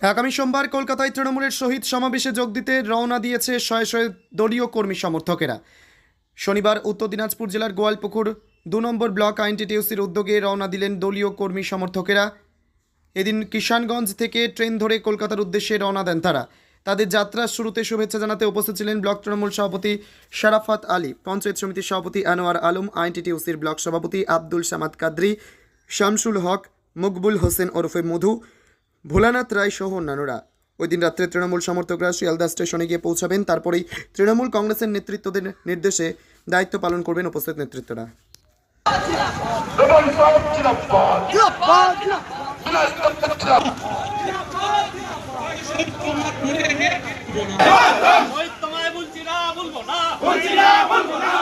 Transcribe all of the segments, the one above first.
আগামী সোমবার কলকাতায় তৃণমূলের শহীদ সমাবেশে যোগ দিতে রওনা দিয়েছে শয়ে শয়ে দলীয় কর্মী সমর্থকেরা। শনিবার উত্তর দিনাজপুর জেলার গোয়ালপুকুর দু নম্বর ব্লক আইনটিটিউসির উদ্যোগে রওনা দিলেন দলীয় কর্মী সমর্থকেরা। এদিন কিষানগঞ্জ থেকে ট্রেন ধরে কলকাতার উদ্দেশ্যে রওনা দেন তারা। তাদের যাত্রার শুরুতে শুভেচ্ছা জানাতে উপস্থিত ছিলেন ব্লক তৃণমূল সভাপতি শারাফাত আলী, পঞ্চায়েত সমিতির সভাপতি আনোয়ার আলম, আইনটিটিউসির ব্লক সভাপতি আব্দুল সামাদ কাদ্রি, শামসুল হক, মকবুল হোসেন ওরফে মধু ভোলানাথ রায় সহ অন্যান্যরা। ওই দিন রাত্রে তৃণমূল সমর্থকরা শিয়ালদা স্টেশনে গিয়ে পৌঁছাবেন তারপরেই তৃণমূল কংগ্রেসের নেতৃত্বদের নির্দেশে দায়িত্ব পালন করবেন উপস্থিত নেতৃত্বরা। তোমায় বলছি না বলব না। বলছি না বলব না।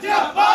Jump!